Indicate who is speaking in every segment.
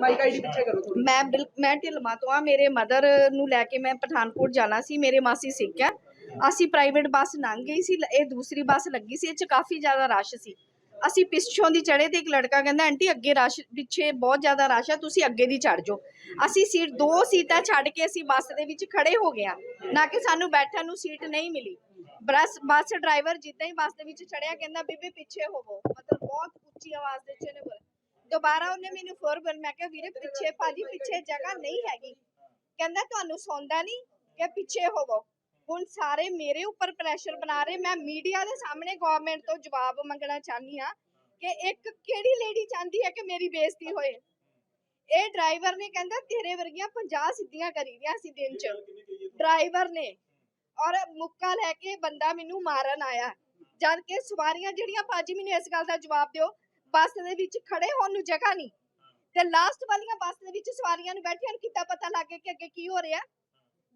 Speaker 1: Mic ID ਪਿੱਛੇ ਕਰੋ ਥੋੜੀ
Speaker 2: ਮੈਂ ਬਿਲ ਮੈਂ ਢਿਲਮਾ ਤੋਂ ਆ ਮੇਰੇ ਮਦਰ ਨੂੰ ਲੈ ਕੇ ਮੈਂ ਪਠਾਨਕੋਟ ਜਾਣਾ ਸੀ, ਮੇਰੇ ਮਾਸੀ ਸਿੱਖ ਆ ਅਸੀਂ ਪ੍ਰਾਈਵੇਟ ਬੱਸ ਲੰਘ ਗਈ ਸੀ, ਇਹ ਦੂਸਰੀ ਬੱਸ ਲੱਗੀ ਸੀ, ਇਹ ਚ ਕਾਫੀ ਜ਼ਿਆਦਾ ਰਸ਼ ਸੀ। ਅਸੀਂ ਪਿੱਛੋਂ ਦੀ ਚੜੇ ਤੇ ਇੱਕ ਲੜਕਾ ਕਹਿੰਦਾ, ਆਂਟੀ, ਅੱਗੇ ਰਸ਼ ਪਿੱਛੇ ਬਹੁਤ ਜ਼ਿਆਦਾ ਰਸ਼ ਹੈ, ਤੁਸੀਂ ਅੱਗੇ ਦੀ ਚੜ ਜਾਓ। ਅਸੀਂ ਸੀਟ ਦੋ ਸੀਟਾਂ ਛੱਡ ਕੇ ਅਸੀਂ ਬੱਸ ਦੇ ਵਿੱਚ ਖੜੇ ਹੋ ਗਏ ਆ ਨਾ ਕਿ ਸਾਨੂੰ ਬੈਠਣ ਨੂੰ ਸੀਟ ਨਹੀਂ ਮਿਲੀ। ਬੱਸ ਬੱਸ ਡਰਾਈਵਰ ਜਿੱਦਾਂ ਹੀ ਬੱਸ ਦੇ ਵਿੱਚ ਚੜਿਆ ਕਹਿੰਦਾ, ਬੀਬੀ, ਪਿੱਛੇ ਹੋਵੋ। ਮਤਲਬ ਬਹੁਤ ਉੱਚੀ ਆਵਾਜ਼ ਦੇ ਚ ਨੇ ਦੁਬਾਰਾ ਉਹਨੇ ਮੈਨੂੰ ਫੋਰ ਬੋਲ, ਮੈਂ ਕਿਹਾ ਵੀਰੇ ਪਿੱਛੇ ਭਾਜੀ, ਪਿੱਛੇ ਜਗ੍ਹਾ ਨਹੀਂ ਹੈਗੀ। ਕਹਿੰਦਾ ਤੁਹਾਨੂੰ ਸੌਂਦਾ ਨਹੀਂ ਕਿ ਪਿੱਛੇ ਹੋਵੋ। ਹੁਣ ਸਾਰੇ ਮੇਰੇ ਉੱਪਰ ਪ੍ਰੈਸ਼ਰ ਬਣਾ ਰਹੇ। ਮੈਂ ਮੀਡੀਆ ਦੇ ਸਾਹਮਣੇ ਗਵਰਨਮੈਂਟ ਤੋਂ ਜਵਾਬ ਮੰਗਣਾ ਚਾਹਨੀ ਆ ਕਿ ਇੱਕ ਕਿਹੜੀ ਲੇਡੀ ਚਾਹੁੰਦੀ ਹੈ ਕਿ ਮੇਰੀ ਬੇਇੱਜ਼ਤੀ ਹੋਏ? ਇਹ ਡਰਾਈਵਰ ਨੇ ਕਹਿੰਦਾ, ਤੇਰੇ ਵਰਗੀਆਂ 50 ਸਿੱਧੀਆਂ ਕਰੀ ਦੀਆਂ ਸੀ ਦਿਨ ਚ। ਡਰਾਈਵਰ ਨੇ। ਔਰ ਮੁੱਕਾ ਲੈ ਕੇ ਬੰਦਾ ਮੈਨੂੰ ਮਾਰਨ ਆਇਆ। ਜਦ ਕਿ ਸਵਾਰੀਆਂ ਜਿਹੜੀਆਂ ਭਾਜੀ ਮੈਨੂੰ ਇਸ ਗੱਲ ਦਾ ਜਵਾਬ ਦਿਓ ਬੱਸ ਦੇ ਵਿੱਚ ਖੜੇ ਹੋਣ ਨੂੰ ਜਗ੍ਹਾ ਨਹੀਂ। ਤੇ ਲਾਸਟ ਵਾਲੀਆਂ ਬੱਸ ਦੇ ਵਿੱਚ ਸਵਾਰੀਆਂ ਨੂੰ ਬੈਠਿਆਂ ਨੂੰ ਕਿੱਦਾਂ ਪਤਾ ਲੱਗ ਗਿਆ ਕਿ ਅੱਗੇ ਕੀ ਹੋ ਰਿਹਾ?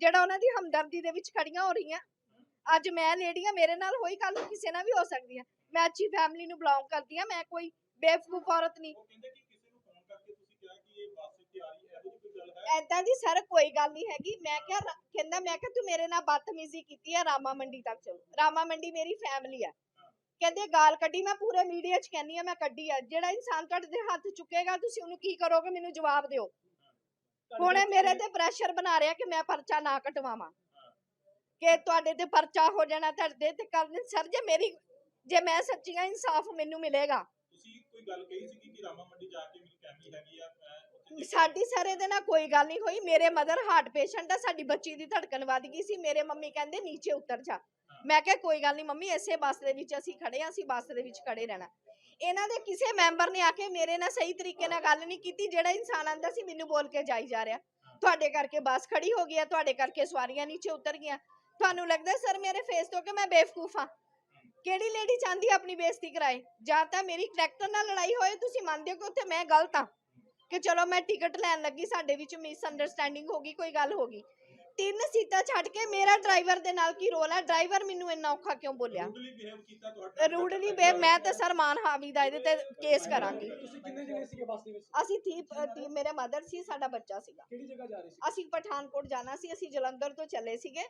Speaker 2: ਜਿਹੜਾ ਉਹਨਾਂ ਦੀ ਹਮਦਰਦੀ ਦੇ ਵਿੱਚ ਖੜੀਆਂ ਹੋ ਰਹੀਆਂ। ਅੱਜ ਮੈਂ ਲੇਡੀ ਆ ਮੇਰੇ ਨਾਲ ਹੋਈ ਕੱਲ ਨੂੰ ਕਿਸੇ ਨਾਲ ਵੀ ਹੋ ਸਕਦੀ ਹੈ ਮੈਂ ਅੱਛੀ ਫੈਮਿਲੀ ਨੂੰ ਬਿਲੋਂਗ ਕਰਦੀ ਆ ਮੈਂ ਕੋਈ ਬੇਵਕੂਫ ਔਰਤ ਨਹੀਂ।
Speaker 3: ਆ
Speaker 2: ਐਦਾਂ ਦੀ ਸਰ ਕੋਈ ਗੱਲ ਨਹੀਂ ਹੈਗੀ। ਮੈਂ ਕਿਹਾ ਕਹਿੰਦਾ ਮੈਂ ਕਿਹਾ ਤੂੰ ਮੇਰੇ ਨਾਲ ਬਦਤਮੀਜ਼ੀ ਕੀਤੀ ਹੈ ਰਾਮਾ ਮੰਡੀ ਤੱਕ ਚਲੋ। ਰਾਮਾ ਮੰਡੀ ਮੇਰੀ ਫੈਮਿਲੀ ਆ। ਕਹਿੰਦੇ ਗਾਲ ਕੱਢੀ ਮੈਂ ਪੂਰੇ ਮੀਡੀਆ 'ਚ ਕਹਿੰਨੀ ਆ ਮੈਂ ਕੱਢੀ ਆ। ਜਿਹੜਾ ਇਨਸਾਨ ਤੁਹਾਡੇ ਦੇ ਹੱਥ ਚੁੱਕੇਗਾ ਤੁਸੀਂ ਉਹਨੂੰ ਕੀ ਕਰੋਗੇ? ਮੈਨੂੰ ਜਵਾਬ ਦਿਓ। ਹੁਣ ਇਹ ਮੇਰੇ ਤੇ ਪ੍ਰੈਸ਼ਰ ਬਣਾ ਰਿਹਾ ਕਿ ਮੈਂ ਪਰਚਾ ਨਾ ਕਟਵਾਵਾਂ। ਕਿ ਤੁਹਾਡੇ ਤੇ ਪਰਚਾ ਹੋ ਜਾਣਾ ਤੁਹਾਡੇ ਤੇ ਕਰਨ। ਸਰ ਜੇ ਮੇਰੀ ਜੇ ਮੈਂ ਸੱਚੀਆਂ ਇਨਸਾਫ ਮੈਨੂੰ ਮਿਲੇਗਾ।
Speaker 3: ਤੁਸੀਂ ਕੋਈ ਗੱਲ ਕਹੀ ਸੀ ਕਿ ਰਾਮਾ ਮੰਡੀ ਜਾ ਕੇ ਮੇਰੀ ਫੈਮਿਲੀ ਹੈਗੀ ਆ ਮੈਂ ਉੱਥੇ
Speaker 2: ਸਾਡੀ ਸਰ ਇਹਦੇ ਨਾਲ ਕੋਈ ਗੱਲ ਨਹੀਂ ਹੋਈ। ਮੇਰੇ ਮਦਰ ਹਾਰਟ ਪੇਸ਼ੈਂਟ ਆ ਸਾਡੀ ਬੱਚੀ ਦੀ ਧੜਕਣ ਵੱਧ ਗਈ ਸੀ। ਮੇਰੇ ਮੰਮੀ ਕਹਿੰਦੇ ਨੀਚੇ ਉਤਰ ਜਾ। ਮੈਂ ਕਿਹਾ, ਕੋਈ ਗੱਲ ਨਹੀਂ ਮੰਮੀ, ਇਸੇ ਬੱਸ ਦੇ ਵਿੱਚ ਅਸੀਂ ਖੜੇ ਆ, ਅਸੀਂ ਬੱਸ ਦੇ ਵਿੱਚ ਖੜੇ ਰਹਿਣਾ। ਇਹਨਾਂ ਦੇ ਕਿਸੇ ਮੈਂਬਰ ਨੇ ਆ ਕੇ ਮੇਰੇ ਨਾਲ ਸਹੀ ਤਰੀਕੇ ਨਾਲ ਗੱਲ ਨਹੀਂ ਕੀਤੀ, ਜਿਹੜਾ ਇਨਸਾਨ ਆਂਦਾ ਸੀ, ਮੈਨੂੰ ਬੋਲ ਕੇ ਜਾਈ ਜਾ ਰਿਹਾ। ਤੁਹਾਡੇ ਕਰਕੇ ਬੱਸ ਖੜੀ ਹੋ ਗਈ ਆ, ਤੁਹਾਡੇ ਕਰਕੇ ਸਵਾਰੀਆਂ ਨੀਚੇ ਉਤਰ ਗਈਆਂ। ਤੁਹਾਨੂੰ ਲੱਗਦਾ ਸਰ ਮੇਰੇ ਫੇਸ ਤੋਂ ਕਿ ਮੈਂ ਬੇਵਕੂਫ ਆ? ਕਿਹੜੀ ਲੇਡੀ ਚਾਹੁੰਦੀ ਆਪਣੀ ਬੇਇੱਜ਼ਤੀ ਕਰਾਏ? ਜਾਂ ਤਾਂ ਮੇਰੀ ਕਰੈਕਟਰ ਨਾਲ ਲੜਾਈ ਹੋਏ, ਤੁਸੀਂ ਮੰਨਦੇ ਹੋ ਕਿ ਉੱਥੇ ਮੈਂ ਗਲਤ ਆ? ਕਿ ਚਲੋ ਮੈਂ ਟਿਕਟ ਲੈਣ ਲੱਗੀ, ਸਾਡੇ ਵਿੱਚ ਮਿਸ ਅੰਡਰਸਟੈਂਡਿੰਗ ਹੋ ਗਈ, ਕੋਈ ਗੱਲ ਹੋ ਗਈ। ਤਿੰਨ ਸੀਟਾਂ ਛੱਡ ਕੇ ਮੇਰਾ ਡਰਾਈਵਰ ਦੇ ਨਾਲ ਕੀ ਰੋਲ ਹੈ? ਡਰਾਈਵਰ ਮੈਨੂੰ ਇੰਨਾ ਔਖਾ ਕਿਉਂ ਬੋਲਿਆ?
Speaker 3: ਰੂਡਲੀ ਬਿਹੇਵ ਕੀਤਾ ਤੁਹਾਡੇ
Speaker 2: ਰੂਡਲੀ ਬੇ ਮੈਂ ਤਾਂ ਸਰ ਮਾਨ ਹਾਵੀ ਦਾ ਇਹਦੇ ਤੇ ਕੇਸ ਕਰਾਂਗੀ।
Speaker 1: ਤੁਸੀਂ ਕਿੰਨੇ ਜਣੇ ਸੀਗੇ ਬੱਸ ਦੇ ਵਿੱਚ?
Speaker 2: ਅਸੀਂ ਥੀ ਮੇਰੇ ਮਦਰ ਸੀ ਸਾਡਾ ਬੱਚਾ ਸੀਗਾ।
Speaker 1: ਕਿਹੜੀ ਜਗ੍ਹਾ ਜਾ ਰਹੇ ਸੀ?
Speaker 2: ਅਸੀਂ ਪਠਾਨਕੋਟ ਜਾਣਾ ਸੀ ਅਸੀਂ ਜਲੰਧਰ ਤੋਂ ਚੱਲੇ ਸੀਗੇ।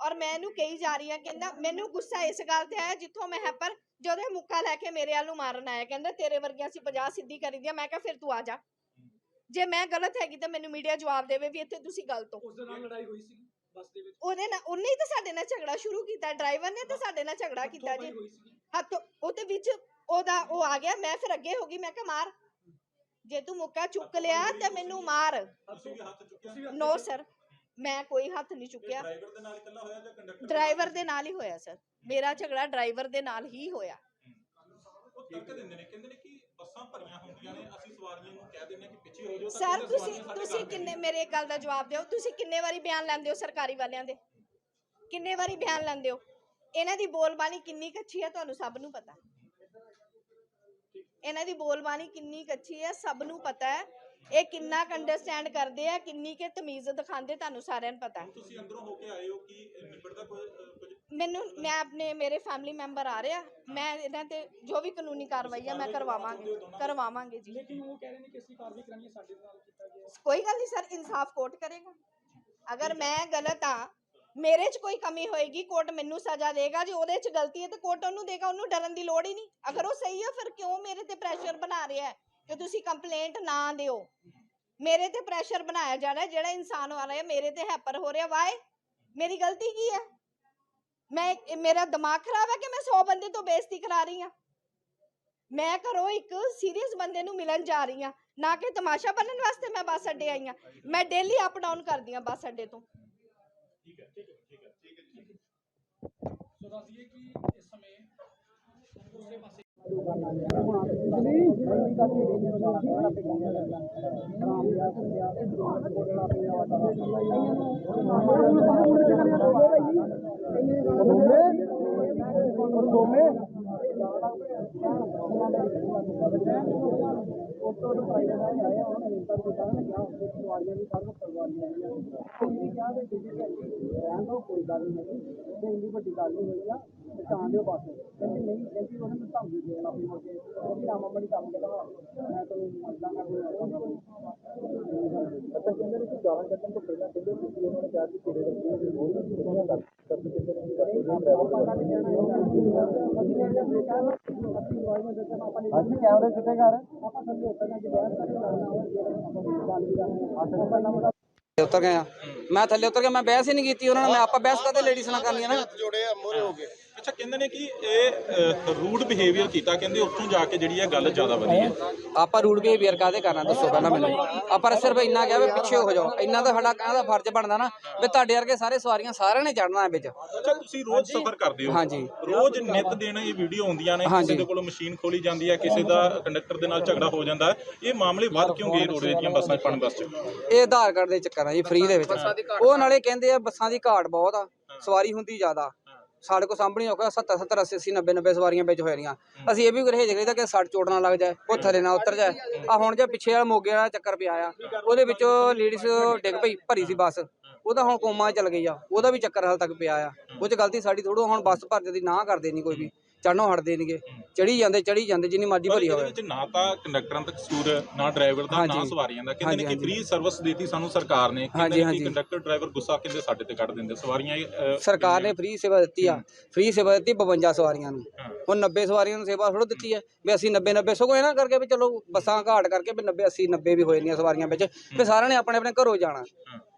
Speaker 2: ਔਰ ਮੈਂ ਇਹਨੂੰ ਕਹੀ ਜਾ ਰਹੀ ਹਾਂ ਕਹਿੰਦਾ ਮੈਨੂੰ ਗੁੱਸਾ ਇਸ ਗੱਲ ਤੇ ਆਇਆ ਜਿੱਥੋਂ ਮੈਂ ਹੈਪਰ ਜਦੋਂ ਇਹ ਮੁੱਕਾ ਲੈ ਕੇ ਮੇਰੇ ਵੱਲ ਨੂੰ ਮਾਰਨ ਆਇਆ। ਕਹਿੰਦਾ ਤੇਰੇ ਵਰਗੀਆਂ ਅਸੀਂ 50 ਸਿੱਧੀ ਕਰੀ ਦੀਆਂ ਮੈਂ ਕਿਹਾ ਫਿਰ ਤੂੰ ਆ ਜਾ। ਜੇ ਮੈਂ ਗਲਤ ਹੈਗੀ ਤਾਂ ਮੈਨੂੰ ਮੀਡੀਆ ਜਵਾਬ ਦੇਵੇ ਵੀ ਇੱਥੇ ਤੁਸੀਂ ਗਲਤ ਹੋ।
Speaker 1: ਉਸ ਦੇ ਨਾਲ ਲੜਾਈ ਹੋਈ ਸੀ ਬੱਸ ਦੇ ਵਿੱਚ।
Speaker 2: ਉਹਦੇ ਨਾਲ ਉਹਨੇ ਹੀ ਤਾਂ ਸਾਡੇ ਨਾਲ ਝਗੜਾ ਸ਼ੁਰੂ ਕੀਤਾ ਡਰਾਈਵਰ ਨੇ ਤਾਂ ਸਾਡੇ ਨਾਲ ਝਗੜਾ ਕੀਤਾ ਜੀ। ਹੱਥ ਉਹਦੇ ਵਿੱਚ ਉਹਦਾ ਉਹ ਆ ਗਿਆ ਮੈਂ ਫਿਰ ਅੱਗੇ ਹੋ ਗਈ ਮੈਂ ਕਿਹਾ ਮਾਰ। ਜੇ ਤੂੰ ਮੁੱਕਾ ਚੁੱਕ ਲਿਆ ਤੇ ਮੈਨੂੰ ਮਾਰ। ਨੋ ਸਰ ਮੈਂ ਕੋਈ ਹੱਥ ਨਹੀਂ ਚੁੱਕਿਆ।
Speaker 3: ਡਰਾਈਵਰ ਦੇ ਨਾਲ ਇਕੱਲਾ ਹੋਇਆ ਜਾਂ ਕੰਡਕਟਰ
Speaker 2: ਡਰਾਈਵਰ ਦੇ ਨਾਲ ਹੀ ਹੋਇਆ ਸਰ ਮੇਰਾ ਝਗੜਾ ਡਰਾਈਵਰ ਦੇ ਨਾਲ ਹੀ ਹੋਇਆ।
Speaker 3: ਉਹ ਤਰਕ ਦਿੰਦੇ ਨੇ ਕਹਿੰਦੇ ਨੇ ਕਿ ਬੱਸਾਂ ਭਰੀਆਂ ਹੁੰਦੀਆਂ ਨੇ ਅਸੀਂ ਸਵਾਰੀਆਂ ਨੂੰ ਕਹਿ ਦਿੰਦੇ ਹਾਂ ਕਿ ਪਿੱਛੇ ਹੋ ਜਾਓ ਤਾਂ
Speaker 2: ਸਰ ਤੁਸੀਂ ਤੁਸੀਂ ਕਿੰਨੇ। ਮੇਰੇ ਇੱਕ ਗੱਲ ਦਾ ਜਵਾਬ ਦਿਓ। ਤੁਸੀਂ ਕਿੰਨੇ ਵਾਰੀ ਬਿਆਨ ਲੈਂਦੇ ਹੋ ਸਰਕਾਰੀ ਵਾਲਿਆਂ ਦੇ? ਕਿੰਨੇ ਵਾਰੀ ਬਿਆਨ ਲੈਂਦੇ ਹੋ? ਇਹਨਾਂ ਦੀ ਬੋਲਬਾਣੀ ਕਿੰਨੀ ਕੱਚੀ ਹੈ ਤੁਹਾਨੂੰ ਸਭ ਨੂੰ ਪਤਾ? ਇਹਨਾਂ ਦੀ ਬੋਲਬਾਣੀ ਕਿੰਨੀ ਕੱਚੀ ਹੈ ਸਭ ਨੂੰ ਪਤਾ ਹੈ। ਇਹ ਕਿੰਨਾ ਅੰਡਰਸਟੈਂਡ ਕਰਦੇ ਆ ਕਿੰਨੀ ਕਿ ਤਮੀਜ਼ ਦਿਖਾਉਂਦੇ ਤੁਹਾਨੂੰ ਸਾਰਿਆਂ ਨੂੰ ਪਤਾ। ਹੈ
Speaker 3: ਤੁਸੀਂ ਅੰਦਰੋਂ ਹੋ ਕੇ ਆਏ ਹੋ ਕਿ ਨਿਬੜਦਾ ਕੁਝ?
Speaker 2: ਮੈਨੂੰ ਮੈਂ ਆਪਣੇ ਮੇਰੇ ਫੈਮਿਲੀ ਮੈਂਬਰ ਆ ਰਿਹਾ ਮੈਂ ਇਹਨਾਂ ਤੇ ਜੋ ਵੀ ਕਾਨੂੰਨੀ ਕਾਰਵਾਈ ਹੈ ਮੈਂ ਕਰਵਾਵਾਂਗੀ ਕਰਵਾਵਾਂਗੇ ਜੀ।
Speaker 1: ਲੇਕਿਨ ਉਹ ਕਹਿ ਰਹੇ ਨੇ ਕਿ ਅਸੀਂ ਕਾਰਵਾਈ ਕਰਾਂਗੇ ਸਾਡੇ ਨਾਲ ਕੀਤਾ ਗਿਆ।
Speaker 2: ਕੋਈ ਗੱਲ ਨਹੀਂ ਸਰ ਇਨਸਾਫ ਕੋਰਟ ਕਰੇਗਾ। ਅਗਰ ਮੈਂ ਗਲਤ ਆ ਮੇਰੇ 'ਚ ਕੋਈ ਕਮੀ ਹੋਏਗੀ ਕੋਰਟ ਮੈਨੂੰ ਸਜ਼ਾ ਦੇਗਾ ਜੇ ਉਹਦੇ 'ਚ ਗਲਤੀ ਹੈ ਤਾਂ ਕੋਰਟ ਉਹਨੂੰ ਦੇਗਾ ਉਹਨੂੰ ਡਰਨ ਦੀ ਲੋੜ ਹੀ ਨਹੀਂ। ਅਗਰ ਉਹ ਸਹੀ ਹੈ ਫਿਰ ਕਿਉਂ ਮੇਰੇ ਤੇ ਪ੍ਰੈਸ਼ਰ ਬਣਾ ਰਿਹਾ ਹੈ? ਕਿ ਤੁਸੀਂ ਕੰਪਲੇਂਟ ਨਾ ਦਿਓ। ਮੇਰੇ ਤੇ ਪ੍ਰੈਸ਼ਰ ਬਣਾਇਆ ਜਾ ਰਿਹਾ ਹੈ, ਜਿਹੜਾ ਇਨਸਾਨ ਆ ਰਿਹਾ ਮੇਰੇ ਤੇ ਹੈਪਰ ਹੋ ਰਿਹਾ ਵਾਏ ਮੇਰੀ ਗਲਤੀ ਕੀ ਹੈ? ਮੈਂ ਮੇਰਾ ਦਿਮਾਗ ਖਰਾਬ ਹੈ ਕਿ ਮੈਂ 100 ਬੰਦੇ ਤੋਂ ਬੇਇੱਜ਼ਤੀ ਕਰਾ ਰਹੀ ਹਾਂ? ਮੈਂ ਘਰੋਂ ਇੱਕ ਸੀਰੀਅਸ ਬੰਦੇ ਨੂੰ ਮਿਲਣ ਜਾ ਰਹੀ ਹਾਂ ਨਾ ਕਿ ਤਮਾਸ਼ਾ ਬਣਨ ਵਾਸਤੇ ਮੈਂ ਬੱਸ ਅੱਡੇ ਆਈ ਹਾਂ। ਮੈਂ ਡੇਲੀ ਅਪ ਡਾਊਨ ਕਰਦੀ ਹਾਂ ਬੱਸ ਅੱਡੇ ਤੋਂ।
Speaker 3: ਠੀਕ ਹੈ ਠੀਕ ਹੈ ਠੀਕ ਹੈ ਠੀਕ ਹੈ ਠੀਕ ਹੈ।
Speaker 1: ਸੋ ਦੱਸ ਦਈਏ ਕਿ ਇਸ ਸਮੇਂ ਦੂਸਰੇ ਪਾਸੇ
Speaker 4: ਕੋਈ ਗੱਲ ਨਹੀਂ ਤੇ ਇੰਨੀ ਵੱਡੀ ਗੱਲ ਨਹੀਂ ਹੋਈ ਆ ਪਛਾਣ ਦਿਓ ਬਸ। ਕਹਿੰਦੀ ਨਹੀਂ ਕਹਿੰਦੀ ਉਹਨੇ ਗਾਲਾਂ ਕੱਢਣ ਤੋਂ ਪਹਿਲਾਂ ਕਹਿੰਦੇ ਤੁਸੀਂ ਉਹਨਾਂ ਨੇ ਕਿਹਾ ਕਿ ਤੇਰੇ ਵਰਗੇ ਦੇ ਬਹੁਤ ਉਹਨਾਂ ਦਾ ਕਰ ਦਿੱਤੇ ਨੇ ਕਿ ਅਸੀਂ ਕੈਮਰੇ ਸਿੱਧੇ ਕਰ ਥੱਲੇ ਉਤਰ
Speaker 5: ਗਏ ਆ ਮੈਂ ਥੱਲੇ ਉਤਰ ਗਿਆ, ਮੈਂ ਬਹਿਸ ਹੀ ਨਹੀਂ ਕੀਤੀ ਉਹਨਾਂ ਨਾਲ। ਮੈਂ ਆਪਾਂ ਬਹਿਸ ਕਰਦੇ ਲੇਡੀਜ਼ ਨਾਲ ਕਰਨੀ ਆ ਨਾ
Speaker 3: ਅੱਛਾ ਕਹਿੰਦੇ ਨੇ ਕਿ ਇਹ ਰੂਡ ਬਿਹੇਵੀਅਰ ਕੀਤਾ ਕਹਿੰਦੇ ਉੱਥੋਂ ਜਾ ਕੇ ਜਿਹੜੀ ਇਹ ਗੱਲ ਜ਼ਿਆਦਾ ਵਧੀ ਹੈ।
Speaker 5: ਆਪਾਂ ਰੂਡ ਬਿਹੇਵੀਅਰ ਕਾਦੇ ਕਰਨਾ ਦੱਸੋ ਪਹਿਲਾਂ ਮੈਨੂੰ। ਆਪਾਂ ਸਿਰਫ ਇੰਨਾ ਕਿਹਾ ਵੀ ਪਿੱਛੇ ਹੋ ਜਾਓ। ਇੰਨਾ ਤਾਂ ਸਾਡਾ ਕਹਿੰਦਾ ਫਰਜ਼ ਬਣਦਾ ਨਾ ਵੀ ਤੁਹਾਡੇ ਵਰਗੇ ਸਾਰੇ ਸਵਾਰੀਆਂ ਸਾਰਿਆਂ ਨੇ ਚੜਨਾ ਹੈ ਵਿੱਚ।
Speaker 3: ਅੱਛਾ ਤੁਸੀਂ ਰੋਜ਼ ਸਫ਼ਰ ਕਰਦੇ ਹੋ।
Speaker 5: ਹਾਂਜੀ।
Speaker 3: ਰੋਜ਼ ਨਿਤ ਦਿਨ ਇਹ ਵੀਡੀਓ ਆਉਂਦੀਆਂ ਨੇ ਕਿਸੇ। ਦੇ ਕੋਲੋਂ ਮਸ਼ੀਨ ਖੋਲੀ ਜਾਂਦੀ ਹੈ ਕਿਸੇ ਦਾ ਕੰਡਕਟਰ ਦੇ ਨਾਲ ਝਗੜਾ ਹੋ ਜਾਂਦਾ ਇਹ ਮਾਮਲੇ ਵੱਧ ਕਿਉਂ ਗਏ ਰੋਡਵੇਜ਼ ਦੀਆਂ ਬੱਸਾਂ 'ਚ ਪਣ ਬੱਸ 'ਚ?
Speaker 5: ਇਹ ਆਧਾਰ ਕਾਰਡ ਦੇ ਚੱਕਰ ਆ ਜੀ ਫ੍ਰੀ ਦੇ ਵਿੱਚ। ਉਹ ਨਾਲੇ ਕਹਿੰਦੇ ਆ ਬੱਸਾਂ ਦੀ ਘਾਟ ਬਹੁਤ ਆ। ਸਵਾਰੀ ਹੁੰਦੀ ਜ਼ਿਆਦਾ। ਸਾਡੇ ਕੋਲ ਸਾਹਮਣੇ ਹੋਗਾ 70 70 80 80 90 90 ਸਵਾਰੀਆਂ ਵਿੱਚ ਹੋ। ਜਾਣੀਆਂ ਅਸੀਂ ਇਹ ਵੀ ਗਰੇਜ ਕਰੀਦਾ ਕਿ ਸੜ ਚੋਟ ਨਾ ਲੱਗ ਜਾਏ ਉਹ ਥੱਲੇ ਨਾ ਉਤਰ ਜਾਏ। ਆ ਹੁਣ ਜੇ ਪਿੱਛੇ ਵਾਲਾ ਮੋਗੇ ਵਾਲਾ ਚੱਕਰ ਪਿਆ ਆ ਉਹਦੇ ਵਿੱਚੋਂ ਲੇਡੀਜ਼ ਡਿੱਗ ਪਈ ਭਰੀ ਸੀ ਬੱਸ। ਉਹਦਾ ਹੁਣ ਕੋਮਾ ਚਲ ਗਈ ਆ ਉਹਦਾ ਵੀ ਚੱਕਰ ਹਾਲ ਤੱਕ ਪਿਆ ਆ। ਉਹ 'ਚ ਗਲਤੀ ਸਾਡੀ ਥੋੜੋ ਹੁਣ ਬੱਸ ਭਰ ਜਦੀ ਨਾ ਕਰਦੇ ਨਹੀਂ ਕੋਈ ਵੀ। ਚੜਨੋਂ ਹਟਦੇ ਨਹੀਂਗੇ ਚੜੀ ਜਾਂਦੇ ਚੜੀ ਜਾਂਦੇ ਜਿੰਨੀ ਮਰਜ਼ੀ ਭਰੀ
Speaker 3: ਇਹਦੇ
Speaker 5: ਹੋਵੇ।
Speaker 3: ਵਿੱਚ ਨਾ ਤਾਂ ਕੰਡਕਟਰਾਂ ਦਾ ਕਸੂਰ ਹੈ, ਨਾ ਡਰਾਈਵਰ ਦਾ ਨਾ। ਸਵਾਰੀਆਂ ਦਾ। ਕਹਿੰਦੇ ਨੇ ਕਿ ਫ੍ਰੀ ਸਰਵਿਸ ਦੇਤੀ ਸਾਨੂੰ ਸਰਕਾਰ ਨੇ। ਕਹਿੰਦੇ ਨੇ ਕਿ। ਕੰਡਕਟਰ ਡਰਾਈਵਰ ਗੁੱਸਾ ਕਹਿੰਦੇ ਸਾਡੇ ਤੇ ਕੱਢ ਦਿੰਦੇ। ਸਵਾਰੀਆਂ
Speaker 5: ਸਰਕਾਰ ਨੇ ਫ੍ਰੀ ਸੇਵਾ ਦਿੱਤੀ ਆ। ਫ੍ਰੀ ਸੇਵਾ ਦਿੱਤੀ 52 ਸਵਾਰੀਆਂ ਨੂੰ। ਹੁਣ 90 ਸਵਾਰੀਆਂ ਨੂੰ ਸੇਵਾ ਥੋੜ੍ਹਾ ਦਿੱਤੀ ਹੈ ਵੀ ਅਸੀਂ 90 90 ਸਗੋਂ ਇਹਨਾਂ ਕਰਕੇ ਵੀ ਚਲੋ ਬੱਸਾਂ ਘਾਟ ਕਰਕੇ ਵੀ 90 80 90 ਵੀ ਹੋ ਜਾਂਦੀਆਂ ਸਵਾਰੀਆਂ ਵਿੱਚ। ਵੀ ਸਾਰਿਆਂ ਨੇ ਆਪਣੇ ਆਪਣੇ ਘਰੋਂ ਜਾਣਾ।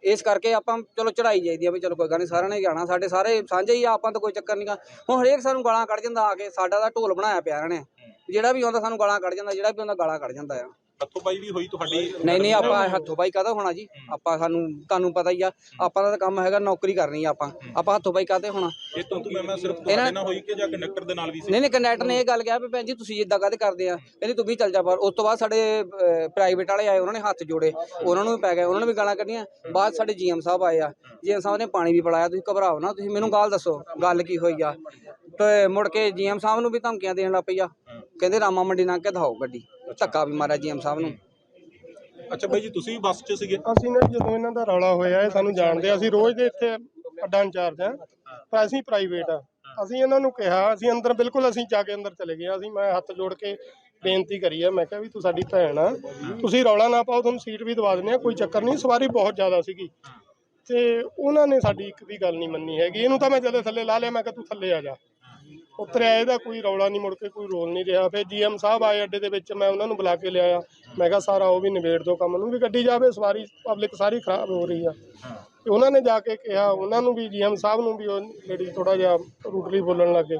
Speaker 5: ਇਸ ਕਰਕੇ ਆਪਾਂ ਚਲੋ ਚੜਾਈ ਜਾਈਦੀ ਆ ਵੀ ਚਲੋ ਕੋਈ ਗੱਲ ਨਹੀਂ, ਸਾਰਿਆਂ ਨੇ ਜਾਣਾ, ਸਾਡੇ ਸਾਰੇ ਸਾਂਝੇ ਹੀ ਆ, ਆਪਾਂ ਤਾਂ ਕੋਈ ਚੱਕਰ ਨਹੀਂਗਾ ਹੁਣ ਹਰੇਕ ਸਾਨੂੰ ਗਾਲਾਂ ਕੱਢ ਜਾਂਦਾ ਆ ਕੇ, ਸਾਡਾ ਤਾਂ ਢੋਲ ਬਣਾਇਆ ਪਿਆ ਇਹਨਾਂ ਨੇ। ਜਿਹੜਾ ਵੀ ਆਉਂਦਾ ਸਾਨੂੰ ਗਾਲਾਂ ਕੱਢ ਜਾਂਦਾ, ਜਿਹੜਾ ਵੀ ਆਉਂਦਾ ਗਾਲਾਂ ਕੱਢ ਜਾਂਦਾ ਆ।
Speaker 3: ਹੱਥੋਂ ਪਾਈ ਵੀ ਹੋਈ ਤੁਹਾਡੀ?
Speaker 5: ਨਹੀਂ ਨਹੀਂ ਆਪਾਂ ਹੱਥੋਂ ਬਾਈ ਕਾਹਦਾ ਹੋਣਾ ਜੀ? ਆਪਾਂ ਸਾਨੂੰ ਤੁਹਾਨੂੰ ਪਤਾ ਹੀ ਆ ਆਪਾਂ ਦਾ ਤਾਂ ਕੰਮ ਹੈਗਾ ਨੌਕਰੀ ਕਰਨੀ ਆ ਆਪਾਂ। ਆਪਾਂ ਹੱਥੋਂ ਬਾਈ ਕਾਹਦੇ ਹੋਣਾ?
Speaker 3: ਇਹ ਤੋਂ ਮੈਂ ਮੈਂ ਸਿਰਫ ਤੁਹਾਡੇ ਨਾਲ ਹੋਈ ਕਿ ਜਾਂ ਕੰਡਕਟਰ ਦੇ ਨਾਲ ਵੀ ਸੀ?
Speaker 5: ਨਹੀਂ ਨਹੀਂ ਕੰਡਕਟਰ ਨੇ ਇਹ ਗੱਲ ਕਿਹਾ ਵੀ ਭੈਣ ਜੀ ਤੁਸੀਂ ਇਦਾਂ ਕਾਹਦੇ ਕਰਦੇ ਆ? ਕਹਿੰਦੀ ਤੂੰ ਵੀ ਚੱਲ ਜਾ ਪਰ ਉਸ ਤੋਂ ਬਾਅਦ ਸਾਡੇ ਪ੍ਰਾਈਵੇਟ ਵਾਲੇ ਆਏ ਉਹਨਾਂ ਨੇ ਹੱਥ ਜੋੜੇ। ਉਹਨਾਂ ਨੂੰ ਵੀ ਪੈ ਗਏ ਉਹਨਾਂ ਨੇ ਵੀ ਗਾਲਾਂ ਕੱਢੀਆਂ। ਬਾਅਦ ਸਾਡੇ ਜੀਐਮ ਸਾਹਿਬ ਆਏ ਆ। ਜੀਐਮ ਸਾਹਿਬ ਨੇ ਪਾਣੀ ਵੀ ਪਿਲਾਇਆ ਤੁਸੀਂ ਘਬਰਾਓ ਨਾ ਤੁਸੀਂ ਮੈਨੂੰ ਗੱਲ ਦੱਸੋ ਗੱਲ ਕੀ ਹੋਈ ਆ? ਤੇ ਮੁੜ ਕੇ ਜੀਐਮ ਸਾਹਿਬ ਨੂੰ ਵੀ ਧਮਕੀਆਂ ਦੇਣ ਲੱਗ ਪਈ ਆ। ਕਹਿੰਦੇ ਰਾਮਾ ਮੰਡੀ ਲੰਘ ਕੇ ਦਿਖਾਓ ਗੱਡੀ। ਧੱਕਾ ਵੀ ਮਾਰਿਆ ਜੀਐਮ ਸਾਹਿਬ ਨੂੰ।
Speaker 3: ਅੱਛਾ ਬਾਈ ਜੀ ਤੁਸੀਂ ਵੀ ਬੱਸ 'ਚ ਸੀਗੇ?
Speaker 6: ਅਸੀਂ ਨਾ ਜਦੋਂ ਇਹਨਾਂ ਦਾ ਰੌਲਾ ਹੋਇਆ ਇਹ ਸਾਨੂੰ ਜਾਣਦੇ ਆ, ਅਸੀਂ ਰੋਜ਼ ਦੇ ਇੱਥੇ ਅੱਡਾ ਇੰਚਾਰਜ ਆ ਪਰ ਅਸੀਂ ਪ੍ਰਾਈਵੇਟ ਆ। ਅਸੀਂ ਇਹਨਾਂ ਨੂੰ ਕਿਹਾ ਅਸੀਂ ਅੰਦਰ ਬਿਲਕੁਲ ਅਸੀਂ ਜਾ ਕੇ ਅੰਦਰ ਚਲੇ ਗਏ ਅਸੀਂ ਮੈਂ ਹੱਥ ਜੋੜ ਕੇ ਬੇਨਤੀ ਕਰੀ ਆ ਮੈਂ ਕਿਹਾ ਵੀ ਤੂੰ ਸਾਡੀ ਭੈਣ ਆ ਤੁਸੀਂ ਰੌਲਾ ਨਾ ਪਾਓ ਤੁਹਾਨੂੰ ਸੀਟ ਵੀ ਦਵਾ ਦਿੰਦੇ ਆ ਕੋਈ ਚੱਕਰ ਨਹੀਂ ਸਵਾਰੀ ਬਹੁਤ ਜ਼ਿਆਦਾ ਸੀਗੀ। ਤੇ ਉਹਨਾਂ ਨੇ ਸਾਡੀ ਇੱਕ ਵੀ ਗੱਲ ਨਹੀਂ ਮੰਨੀ ਹੈਗੀ। ਇਹਨੂੰ ਤਾਂ ਮੈਂ ਜਦੋਂ ਥੱਲੇ ਲਾ ਲਿਆ ਮੈਂ ਕਿਹਾ ਤੂੰ ਥੱਲੇ ਆ ਜਾ। ਉਤਰਿਆ ਇਹਦਾ ਕੋਈ ਰੌਲਾ ਨਹੀਂ ਮੁੜ ਕੇ ਕੋਈ ਰੋਲ ਨਹੀਂ ਰਿਹਾ। ਫਿਰ ਜੀਐਮ ਸਾਹਿਬ ਆਏ ਅੱਡੇ ਦੇ ਵਿੱਚ ਮੈਂ ਉਹਨਾਂ ਨੂੰ ਬੁਲਾ ਕੇ ਲਿਆਇਆ। ਮੈਂ ਕਿਹਾ ਸਾਰਾ ਉਹ ਵੀ ਨਿਬੇੜ ਦੋ ਕੰਮ ਨੂੰ ਵੀ ਗੱਡੀ ਜਾਵੇ ਸਵਾਰੀ ਪਬਲਿਕ ਸਾਰੀ ਖਰਾਬ ਹੋ ਰਹੀ ਆ। ਤੇ ਉਹਨਾਂ ਨੇ ਜਾ ਕੇ ਕਿਹਾ ਉਹਨਾਂ ਨੂੰ ਵੀ ਜੀਐਮ ਸਾਹਿਬ ਨੂੰ ਵੀ ਉਹ ਲੇਡੀ ਥੋੜਾ ਜਿਹਾ ਰੂਟਲੀ ਬੋਲਣ ਲੱਗੇ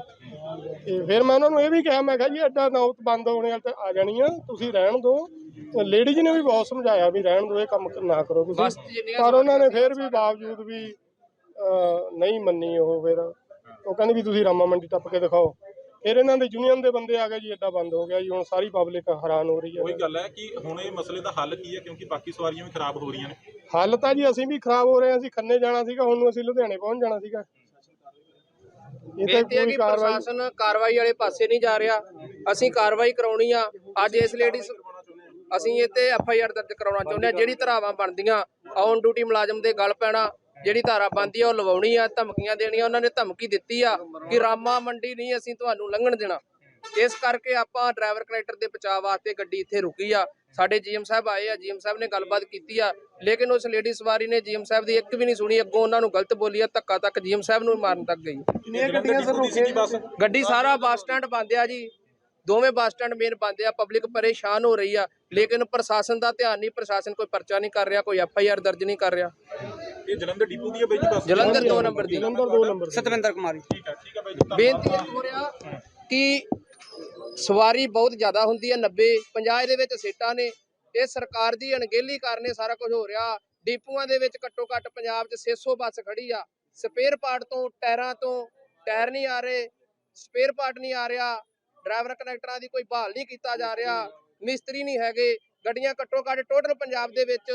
Speaker 6: ਤੇ ਫਿਰ ਮੈਂ ਉਹਨਾਂ ਨੂੰ ਇਹ ਵੀ ਕਿਹਾ ਮੈਂ ਕਿਹਾ ਜੀ ਅੱਡਾ ਨੌਤ ਬੰਦ ਹੋਣੇ ਵਾਲ ਤੇ ਆ ਜਾਣੀ ਆ ਤੁਸੀਂ ਰਹਿਣ ਦਿਓ। ਲੇਡੀਜ਼ ਨੇ ਵੀ ਬਹੁਤ ਸਮਝਾਇਆ ਵੀ ਰਹਿਣ ਦਿਓ ਇਹ ਕੰਮ ਨਾ ਕਰੋ ਤੁਸੀਂ। ਪਰ ਉਹਨਾਂ ਨੇ ਫਿਰ ਵੀ ਬਾਵਜੂਦ ਵੀ ਅਹ, ਨਹੀਂ ਮੰਨੀ ਉਹ ਫਿਰ। ਉਹ ਕਹਿੰਦੇ ਵੀ ਤੁਸੀਂ ਰਾਮਾ ਮੰਡੀ ਟੱਪ ਕੇ ਦਿਖਾਓ। ਫਿਰ ਇਹਨਾਂ ਦੇ ਯੂਨੀਅਨ ਦੇ ਬੰਦੇ ਆ ਗਏ ਜੀ ਅੱਡਾ ਬੰਦ ਹੋ ਗਿਆ ਜੀ ਹੁਣ ਸਾਰੀ ਪਬਲਿਕ ਹੈਰਾਨ ਹੋ ਰਹੀ ਹੈ।
Speaker 3: ਉਹੀ ਗੱਲ ਹੈ ਕਿ ਹੁਣ ਇਹ ਮਸਲੇ ਦਾ ਹੱਲ ਕੀ ਹੈ ਕਿਉਂਕਿ ਬਾਕੀ ਸਵਾਰੀਆਂ ਵੀ ਖਰਾਬ ਹੋ ਰਹੀਆਂ ਨੇ।
Speaker 6: ਹੱਲ ਤਾਂ ਜੀ ਅਸੀਂ ਵੀ ਖਰਾਬ ਹੋ ਰਹੇ ਹਾਂ ਅਸੀਂ ਖੰਨੇ ਜਾਣਾ ਸੀਗਾ ਹੁਣ ਨੂੰ ਅਸੀਂ ਲੁਧਿਆਣੇ ਪਹੁੰਚ ਜਾਣਾ ਸੀਗਾ। ਇਹ ਤੇ
Speaker 7: ਬੇਨਤੀ ਹੈ
Speaker 6: ਕੋਈ
Speaker 7: ਕਿ
Speaker 6: ਕਾਰਵਾਈ
Speaker 7: ਪ੍ਰਸ਼ਾਸਨ ਕਾਰਵਾਈ ਵਾਲੇ ਪਾਸੇ ਨਹੀਂ ਜਾ ਰਿਹਾ। ਅਸੀਂ ਕਾਰਵਾਈ ਕਰਾਉਣੀ ਆ। ਅੱਜ ਇਸ ਲੇਡੀਜ਼ ਅਸੀਂ ਇਹ ਤੇ ਐਫ ਆਈ ਆਰ ਦਰਜ ਕਰਾਉਣਾ ਚਾਹੁੰਦੇ ਆ ਜਿਹੜੀ ਧਾਰਾਵਾਂ ਬਣਦੀਆਂ ਔਨ ਡਿਊਟੀ ਮੁਲਾਜ਼ਮ ਦੇ ਗਲ ਪੈਣਾ ਜਿਹੜੀ ਧਾਰਾ ਬਣਦੀ ਆ ਉਹ ਲਵਾਉਣੀ ਆ ਧਮਕੀਆਂ ਦੇਣੀਆਂ ਉਹਨਾਂ ਨੇ ਧਮਕੀ ਦਿੱਤੀ ਆ ਕਿ ਰਾਮਾ ਮੰਡੀ ਨਹੀਂ ਅਸੀਂ ਤੁਹਾਨੂੰ ਲੰਘਣ ਦੇਣਾ। ਇਸ ਕਰਕੇ ਆਪਾਂ ਡਰਾਈਵਰ ਕਨੈਕਟਰ ਦੇ ਬਚਾਅ ਵਾਸਤੇ ਗੱਡੀ ਇੱਥੇ ਰੁਕੀ ਆ। ਸਾਡੇ ਜੀਐਮ ਸਾਹਿਬ ਆਏ ਆ ਜੀਐਮ ਸਾਹਿਬ ਨੇ ਗੱਲਬਾਤ ਕੀਤੀ ਆ। ਲੇਕਿਨ ਉਸ ਲੇਡੀ ਸਵਾਰੀ ਨੇ ਜੀਐਮ ਸਾਹਿਬ ਦੀ ਇੱਕ ਵੀ ਨਹੀਂ ਸੁਣੀ ਅੱਗੋਂ ਉਹਨਾਂ ਨੂੰ ਗਲਤ ਬੋਲੀ ਆ ਧੱਕਾ ਤੱਕ ਜੀਐਮ ਸਾਹਿਬ ਨੂੰ ਮਾਰਨ ਤੱਕ ਗਈ। ਗੱਡੀ ਸਾਰਾ ਬੱਸ ਸਟੈਂਡ ਬੰਦ ਆ ਜੀ। ਦੋਵੇਂ ਬੱਸ ਸਟੈਂਡ ਮੇਨ ਬੰਦ ਆ ਪਬਲਿਕ ਪਰੇਸ਼ਾਨ ਹੋ ਰਹੀ ਆ। ਲੇਕਿਨ ਪ੍ਰਸ਼ਾਸਨ ਦਾ ਧਿਆਨ ਨਹੀਂ ਪ੍ਰਸ਼ਾਸਨ ਕੋਈ ਪਰਚਾ ਨਹੀਂ ਕਰ ਰਿਹਾ ਕੋਈ ਐਫ ਆਈ ਆਰ ਦਰਜ ਨਹੀਂ ਕਰ ਰਿਹਾ।
Speaker 3: ਇਹ ਜਲੰਧਰ ਡਿਪੂ ਦੀ ਹੈ ਬਾਈ ਜੀ ਬੱਸ?
Speaker 7: ਜਲੰਧਰ 2 ਨੰਬਰ ਦੀ।
Speaker 6: ਨੰਬਰ 2 ਨੰਬਰ
Speaker 5: ਸਤਵਿੰਦਰ ਕੁਮਾਰੀ
Speaker 3: ਠੀਕ ਹੈ ਠੀਕ ਹੈ ਬਾਈ ਜੀ।
Speaker 7: ਬੇਨਤੀ ਇਹ ਹੋ ਰਿਹਾ ਕਿ ਸਵਾਰੀ ਬਹੁਤ ਜ਼ਿਆਦਾ ਹੁੰਦੀ ਹੈ 90 50 ਦੇ ਵਿੱਚ ਸੀਟਾਂ ਨੇ ਇਹ ਸਰਕਾਰ ਦੀ ਅਣਗਹਿਲੀ ਕਾਰਨ ਇਹ ਸਾਰਾ ਕੁਝ ਹੋ ਰਿਹਾ। ਡੀਪੂਆਂ ਦੇ ਵਿੱਚ ਘੱਟੋ ਘੱਟ ਪੰਜਾਬ 'ਚ 600 ਬੱਸ ਖੜੀ ਆ। ਸਪੇਅਰ ਪਾਰਟ ਤੋਂ ਟਾਇਰਾਂ ਤੋਂ ਟਾਇਰ ਨਹੀਂ ਆ ਰਹੇ ਸਪੇਅਰ ਪਾਰਟ ਨਹੀਂ ਆ ਰਿਹਾ ਡਰਾਈਵਰ ਕਨੈਕਟਰਾਂ ਦੀ ਕੋਈ ਬਹਾਲ ਨਹੀਂ ਕੀਤਾ ਜਾ ਰਿਹਾ ਮਿਸਤਰੀ ਨਹੀਂ ਹੈਗੇ ਗੱਡੀਆਂ ਘੱਟੋ ਘੱਟ ਟੋਟਲ ਪੰਜਾਬ ਦੇ ਵਿੱਚ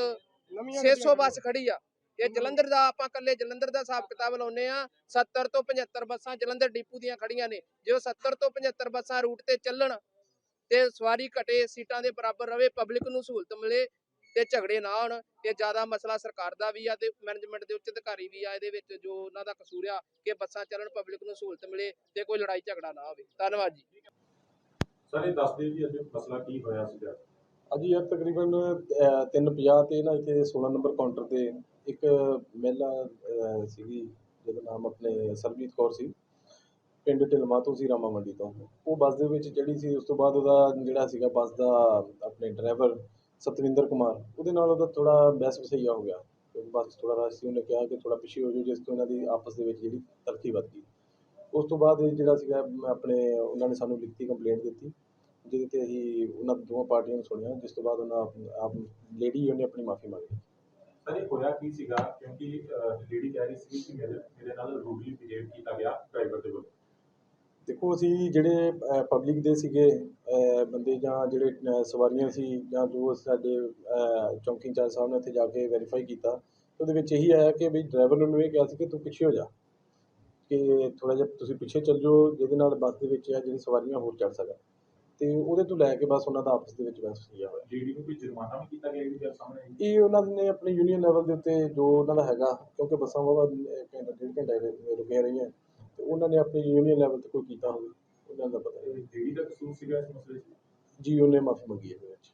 Speaker 7: 600 ਬੱਸ ਖੜੀ ਆ। ਇਹ ਜਲੰਧਰ ਦਾ ਆਪਾਂ ਕੱਲੇ ਜਲੰਧਰ ਦਾ ਹਿਸਾਬ ਕਿਤਾਬ ਲਾਉਨੇ ਆ 70 ਤੋਂ 75 ਬੱਸਾਂ ਜਲੰਧਰ ਡਿਪੂ ਦੀਆਂ ਖੜੀਆਂ ਨੇ। ਜੇ ਉਹ 70 ਤੋਂ 75 ਬੱਸਾਂ ਰੂਟ ਤੇ ਚੱਲਣ ਤੇ ਸਵਾਰੀ ਘਟੇ ਸੀਟਾਂ ਦੇ ਬਰਾਬਰ ਰਵੇ ਪਬਲਿਕ ਨੂੰ ਸਹੂਲਤ ਮਿਲੇ ਤੇ ਝਗੜੇ ਨਾ ਹੋਣ ਇਹ ਜ਼ਿਆਦਾ ਮਸਲਾ ਸਰਕਾਰ ਦਾ ਵੀ ਆ ਤੇ ਮੈਨੇਜਮੈਂਟ ਦੇ ਉੱਚ ਅਧਿਕਾਰੀ ਵੀ ਆ ਇਹਦੇ ਵਿੱਚ ਜੋ ਉਹਨਾਂ ਦਾ ਕਸੂਰ ਆ ਕਿ ਬੱਸਾਂ ਚੱਲਣ ਪਬਲਿਕ ਨੂੰ ਸਹੂਲਤ ਮਿਲੇ ਤੇ ਕੋਈ ਲੜਾਈ ਝਗੜਾ ਨਾ ਹੋਵੇ। ਧੰਨਵਾਦ ਜੀ।
Speaker 3: ਸਰ ਇਹ ਦੱਸ ਦਿਓ ਜੀ ਅੱਜ ਮਸਲਾ ਕੀ ਹੋਇਆ ਸੀਗਾ?
Speaker 8: ਅੱਜ ਯਾਰ ਤਕਰੀਬਨ ਅਹ, ਤਿੰਨ ਪੰਜਾਹ ਤੇ ਨਾ ਇੱਥੇ 16 ਨੰਬਰ ਕਾਊਂਟਰ ਤੇ ਇੱਕ ਮਹਿਲਾ ਸੀਗੀ, ਜਿਹਦਾ ਨਾਮ ਆਪਣੇ ਸਰਬਜੀਤ ਕੌਰ ਸੀ। ਪਿੰਡ ਢਿਲਮਾ ਤੋਂ ਸੀ, ਰਾਮਾ ਮੰਡੀ ਤੋਂ। ਉਹ ਬੱਸ ਦੇ ਵਿੱਚ ਚੜੀ ਸੀ, ਉਸ ਤੋਂ ਬਾਅਦ ਉਹਦਾ ਜਿਹੜਾ ਸੀਗਾ ਬੱਸ ਦਾ ਆਪਣੇ ਡਰਾਈਵਰ ਸਤਵਿੰਦਰ ਕੁਮਾਰ, ਉਹਦੇ ਨਾਲ ਉਹਦਾ ਥੋੜ੍ਹਾ ਬਹਿਸ ਵਸਈਆ ਹੋ ਗਿਆ। ਬੱਸ ਥੋੜ੍ਹਾ ਰਸ਼ ਸੀ, ਉਹਨੇ ਕਿਹਾ ਕਿ ਥੋੜ੍ਹਾ ਪਿੱਛੇ ਹੋ ਜਾਓ, ਜਿਸ ਤੋਂ ਇਹਨਾਂ ਦੀ ਆਪਸ ਦੇ ਵਿੱਚ ਜਿਹੜੀ ਤਲਖੀ ਵੱਧ ਗਈ। ਉਸ ਤੋਂ ਬਾਅਦ ਇਹ ਜਿਹੜਾ ਸੀਗਾ ਆਪਣੇ, ਉਹਨਾਂ ਨੇ ਸਾਨੂੰ ਲਿਖਤੀ ਕੰਪਲੇਂਟ ਦਿੱਤੀ, ਜਿਹਦੇ ਤੇ ਅਸੀਂ ਉਹਨਾਂ ਦੋਵਾਂ ਪਾਰਟੀਆਂ ਨੂੰ ਸੁਣਿਆ, ਜਿਸ ਤੋਂ ਬਾਅਦ ਉਹਨਾਂ ਆਪ- ਆਪ ਲੇਡੀ ਉਹਨੇ ਆਪਣੀ ਮਾਫੀ ਮੰਗੀ
Speaker 3: ਹੋਇਆ ਕੀ ਸੀਗਾ? ਕਿਉਂਕਿ ਲੇਡੀ ਕਹਿ ਰਹੀ ਸੀ ਕਿ ਮੇਰੇ ਮੇਰੇ ਨਾਲ ਰੂਡਲੀ ਬਿਹੇਵ ਕੀਤਾ ਗਿਆ ਡਰਾਈਵਰ ਦੇ ਵੱਲੋਂ।
Speaker 8: ਦੇਖੋ, ਅਸੀਂ ਜਿਹੜੇ ਪਬਲਿਕ ਦੇ ਸੀਗੇ ਬੰਦੇ ਜਾਂ ਜਿਹੜੇ ਸਵਾਰੀਆਂ ਸੀ ਜਾਂ ਜੋ ਸਾਡੇ ਚੌਂਕੀ ਇੰਚਾਰਜ ਸਾਹਿਬ ਨੇ ਉੱਥੇ ਜਾ ਕੇ ਵੈਰੀਫਾਈ ਕੀਤਾ ਉਹਦੇ ਵਿੱਚ ਇਹੀ ਆਇਆ ਕਿ ਵੀ ਡਰਾਈਵਰ ਨੂੰ ਇਹ ਕਿਹਾ ਸੀ ਕਿ ਤੂੰ ਪਿੱਛੇ ਹੋ ਜਾ। ਕਿ ਥੋੜਾ ਜਿਹਾ ਤੁਸੀਂ ਪਿੱਛੇ ਚੱਲ ਜਾਓ, ਜਿਹਦੇ ਨਾਲ ਬੱਸ ਦੇ ਵਿੱਚ ਜਿਹੜੀ ਸਵਾਰੀਆਂ ਹੋਰ ਚੜ ਸਕਣ। ਤੇ ਉਹਦੇ ਤੋਂ ਲੈ ਕੇ ਬਸ ਉਹਨਾਂ ਦਾ ਆਪਸ ਦੇ ਵਿੱਚ ਬਹਿਸ ਹੋਈ ਹੋਇਆ
Speaker 3: ਲੇਡੀ ਨੂੰ ਕੋਈ ਜੁਰਮਾਨਾ ਵੀ ਕੀਤਾ ਗਿਆ ਇਹ ਵੀ ਗੱਲ ਸਾਹਮਣੇ ਆਈ?
Speaker 8: ਇਹ ਉਹਨਾਂ ਨੇ ਆਪਣੇ ਯੂਨੀਅਨ ਲੈਵਲ ਦੇ ਉੱਤੇ ਜੋ ਉਹਨਾਂ ਦਾ ਹੈਗਾ ਕਿਉਂਕਿ ਬੱਸਾਂ ਵਾਵਾ ਘੰਟਾ ਡੇਢ ਘੰਟਾ ਰੁ- ਰੁਕੀਆਂ ਰਹੀਆਂ ਤੇ ਉਹਨਾਂ ਨੇ ਆਪਣੇ ਯੂਨੀਅਨ ਲੈਵਲ ਤੇ ਕੋਈ ਕੀਤਾ ਹੋਵੇ ਉਹਨਾਂ ਦਾ ਪਤਾ ਨਹੀਂ।
Speaker 3: ਲੇਡੀ ਦਾ ਕਸੂਰ ਸੀਗਾ ਇਸ ਮਸਲੇ 'ਚ?
Speaker 8: ਜੀ ਉਹਨੇ ਮਾਫੀ ਮੰਗੀ ਹੈ ਇਹਦੇ ਵਿੱਚ